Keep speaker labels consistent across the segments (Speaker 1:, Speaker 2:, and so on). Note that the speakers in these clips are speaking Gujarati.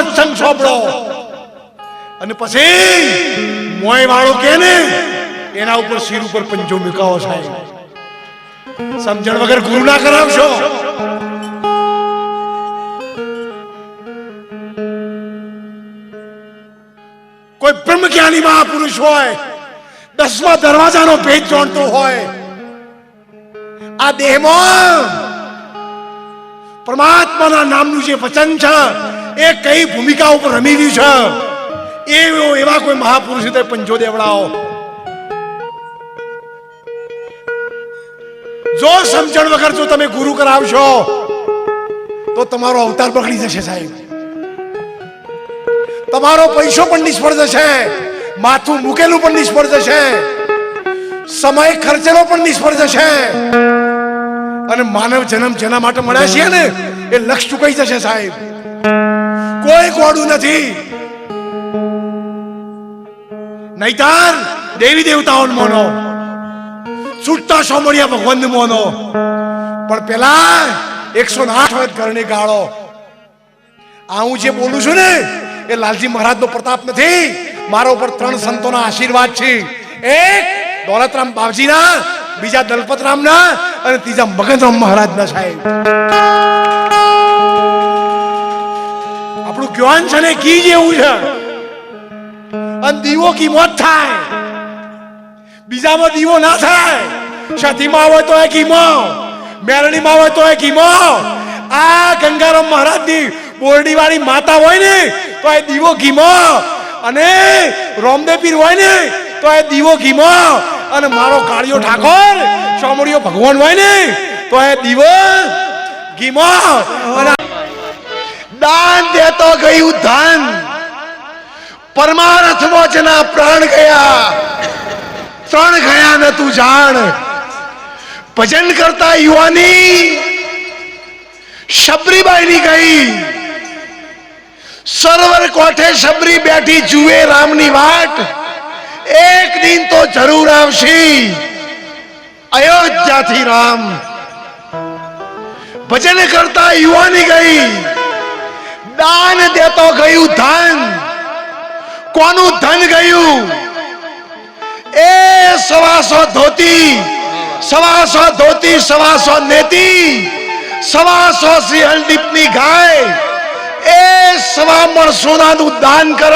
Speaker 1: સત્સંગ સોંપડો અને પછી મોય વાળો કે ને, એના ઉપર શિર ઉપર પંજો મૂકાવો સાહેબ. સમજણ વગર ગુરુ ના કરાવશો. કોઈ બ્રહ્મ જ્ઞાની મહાપુરુષ હોય, દસમા દરવાજાનો ભેદ જોડતો હોય, આ દેહમાં પરમાત્માના નામનું જે વચન છે એ કઈ ભૂમિકા ઉપર રમી છે? એવો એવા કોઈ મહાપુરુષ પંજો દેવડાવો. જો સમજણ વગર જો તમે ગુરુ કરાવશો, તો તમારો અવતાર બગડી જશે સાહેબ. તમારો પૈસો પણ નિષ્ફળ જશે, માથું મૂકેલું પણ નિષ્ફળ જશે, સમય ખર્ચેલો પણ નિષ્ફળ જશે. અને માનવ જન્મ જેના માટે મળ્યા છે ને, એ લક્ષ ચૂકાઈ જશે સાહેબ. કોઈ ગોળું નથી. નહીતર દેવી દેવતાઓને મોનો. છૂટતા સોમળિયા ભગવાન મોનો. પણ પેલા એકસો આઠ વખત ઘરની ગાળો. આ હું જે બોલું છું ને, એ લાલજી મહારાજનો પ્રતાપ નથી. મારા ઉપર ત્રણ સંતોના આશીર્વાદ છે. એક, દોલતરામ બાપજીના, બીજા દલપતરામના અને ત્રીજા મગનરામ મહારાજના સાહેબ. જ્ઞાન છે ને કી જેવું છે. અને દીવો કી મોત થાય. બીજામાં દીવો ના થાય. છતીમાં હોય તો એ કીમો મેરણીમાં હોય તો એ કીમો આ ગંગારામ મહારાજની બોરડી વાળી માતા હોય ને, તો એ દીવો ઘીમો અને રોમદેવ પીર હોય ને, તો એ દીવો ઘીમો અને મારો કાળિયો ઠાકોર ચોમડીયો ભગવાન હોય ને, તો એ દીવો ઘીમો અને દાન દેતો ગયું ધન પરમાર્થમાં જેના પ્રાણ ગયા ત્રણ ગયા ને તું જાણ ભજન કરતા યુવાની શબરીબાઈની ગઈ સરોવર કોઠે શબરી બેઠી જુએ રામની વાટ એક દિન તો જરૂર આવશે અયોધ્યાથી રામ ભજન કરતા યુવાની ગઈ દાન દેતો ગયું ધન. કોનું ધન ગયું? એ સવાસો ધોતી સવાસો ધોતી, સવાસો નેતી, સવાસો સિંહણ દીપની ગાય. એ સવામણ સોનાનું દાન કર,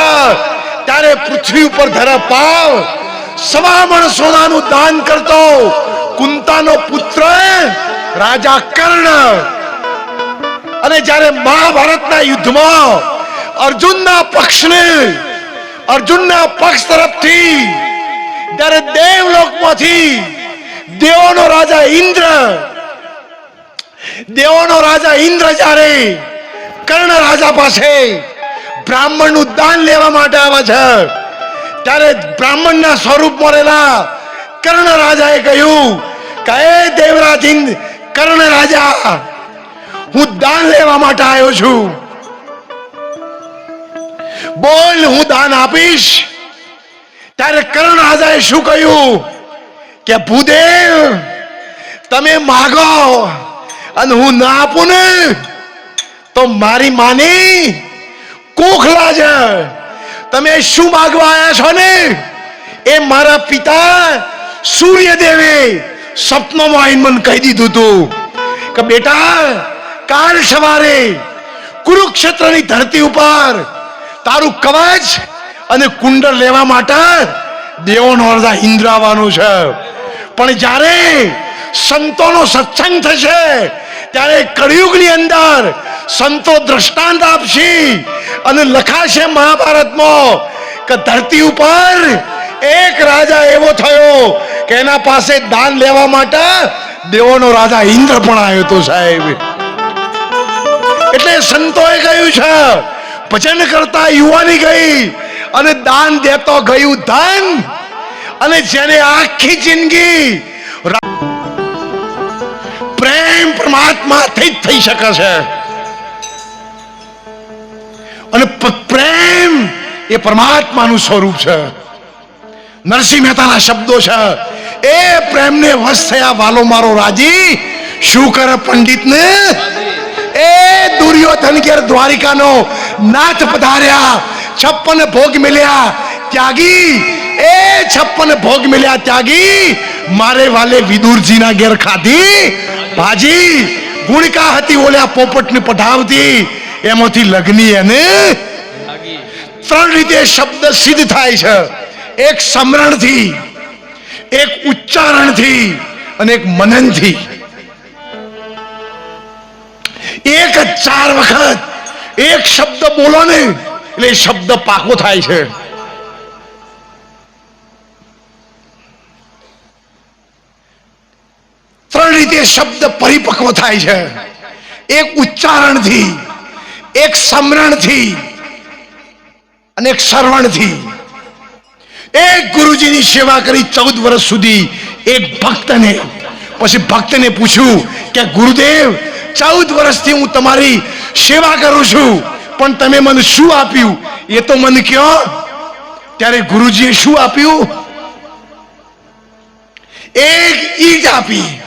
Speaker 1: ત્યારે પૃથ્વી ઉપર ધરા પાવ. સવામણ સોનાનું દાન કરતો કુંતાનો પુત્ર, રાજા કર્ણ. અને જ્યારે મહાભારતના યુદ્ધમાં અર્જુનના પક્ષને, અર્જુનના પક્ષ તરફથી, ત્યારે દેવલોકમાંથી દેવોનો રાજા ઇન્દ્ર, દેવોનો રાજા ઇન્દ્ર જ્યારે કર્ણ રાજા પાસે બ્રાહ્મણનું દાન લેવા માટે આવે છે, ત્યારે બ્રાહ્મણના સ્વરૂપમાં રહેલા કર્ણ રાજાએ કહ્યું કે દેવરાજ ઇન્દ્ર કર્ણ રાજા હું દાન લેવા માટે આવ્યો છું. બોલ, હું દાન આપીશ. ત્યારે કર્ણ રાજાએ શું કહ્યું? કે ભૂદેવ, તમે માગો અને હું ના આપું ને, તો મારી માની કોખલા છે તમે શું માગવા આવ્યા છો ને? એ મારા પિતા સૂર્યદેવે સપનોમાં આવીને મને કહી દીધું હતું કે બેટા કાલ સવારે કુરુક્ષેત્રની ધરતી ઉપર તારું કવચ અને કુંડળ લેવા માટે દેવોનો રાજા ઇન્દ્ર આવવાનો છે. પણ જ્યારે સંતોનો સત્સંગ થશે, ત્યારે કળિયુગની અંદર સંતો દ્રષ્ટાંત આપશે અને લખાશે મહાભારતમાં કે ધરતી ઉપર એક રાજા એવો થયો કે એના પાસે દાન લેવા માટે દેવોનો રાજા ઇન્દ્ર પણ આવ્યો તો સાહેબ. એટલે સંતોએ કહ્યું છે, ભજન કરતા યુવાની ગઈ અને દાન દેતો ગયું ધન. અને જેને આખી જિંદગી પ્રેમ પરમાત્માથી જ થઈ શકે છે. અને પ્રેમ એ પરમાત્માનું સ્વરૂપ છે. નરસિંહ મહેતાના શબ્દો છે, એ પ્રેમને વશ થયા વાલો મારો રાજી, શું કરે પંડિતને? દુર્યોધન ઘેર દ્વારિકાનો નાથ પધાર્યા છપ્પન ભોગ મળ્યા ત્યાગી એ છપ્પન ભોગ મળ્યા ત્યાગી મારે વાલે વિદુરજીના ઘેર ખાધી ભાજી ગુણકા હતી ઓલ્યા પોપટની પઢાવતી એમાંથી લગ્ની એને ત્રણ રીતે શબ્દ સિદ્ધ થાય છે એક સમરણથી એક ઉચ્ચારણથી અને એક મનનથી એક ચાર વખત. એક શબ્દ બોલો ને એટલે શબ્દ પાકો થાય છે. ત્રણ રીતે શબ્દ પરિપક્વ થાય છે. એક ઉચ્ચારણથી, એક સમરણથી, અને એક શ્રવણથી એક ગુરુજીની સેવા કરી ચૌદ વર્ષ સુધી એક ભક્તને, પછી ભક્તને પૂછ્યું કે ગુરુદેવ ચૌદ વર્ષથી હું તમારી સેવા કરું છું. પણ તમે મને શું આપ્યું? એ તો મને કયો, ત્યારે ગુરુજીએ શું આપ્યું? એક ઈટ આપી.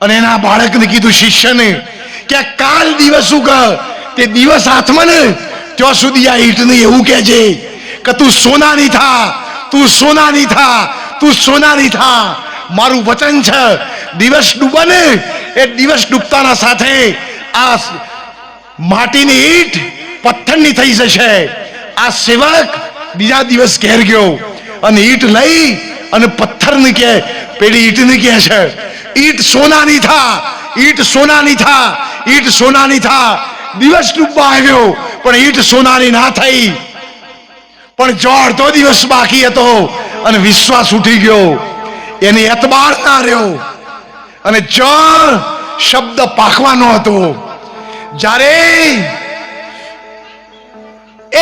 Speaker 1: અને એના બાળકને કીધું, શિષ્યને કે કાલ દિવસ શું કર? તે દિવસ હાથમાં ને, ત્યાં સુધી આ ઈટને એવું કે છે કે તું સોનાની થા, તું સોનાની થા, તું સોનાની થા. મારું વચન છે, દિવસ ડૂબે ને એ દિવસ ડૂબતાના સાથે આ માટીની ઈટ પથ્થરની થઈ જશે. આ સેવક બીજા દિવસ ઘેર ગયો અને ઈટ લઈ અને પથ્થરની કે પેલી ઈટની કે છે, ઈટ સોનાની થા, ઈટ સોનાની થા, ઈટ સોનાની થા. દિવસ ડૂબવા આવ્યો, પણ ઈટ સોનાની ના થઈ. પણ જો અડધો દિવસ બાકી હતો અને વિશ્વાસ ઉઠી ગયો. એની એતબાર ના રહ્યો. અને જો શબ્દ પાકવાનો હતો. જ્યારે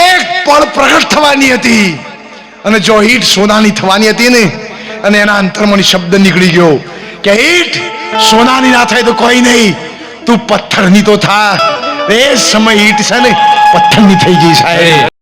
Speaker 1: એક પળ પ્રગટ થવાની હતી અને જો હીટ સોનાની થવાની હતી ને, અને એના અંતરમણી શબ્દ નીકળી ગયો કે, હીટ સોનાની ના થાય તો કોઈ નહીં. તું પથ્થરની તો થા. એ સમય હીટ છે ને, પથ્થરની થઈ ગઈ સાહેબ.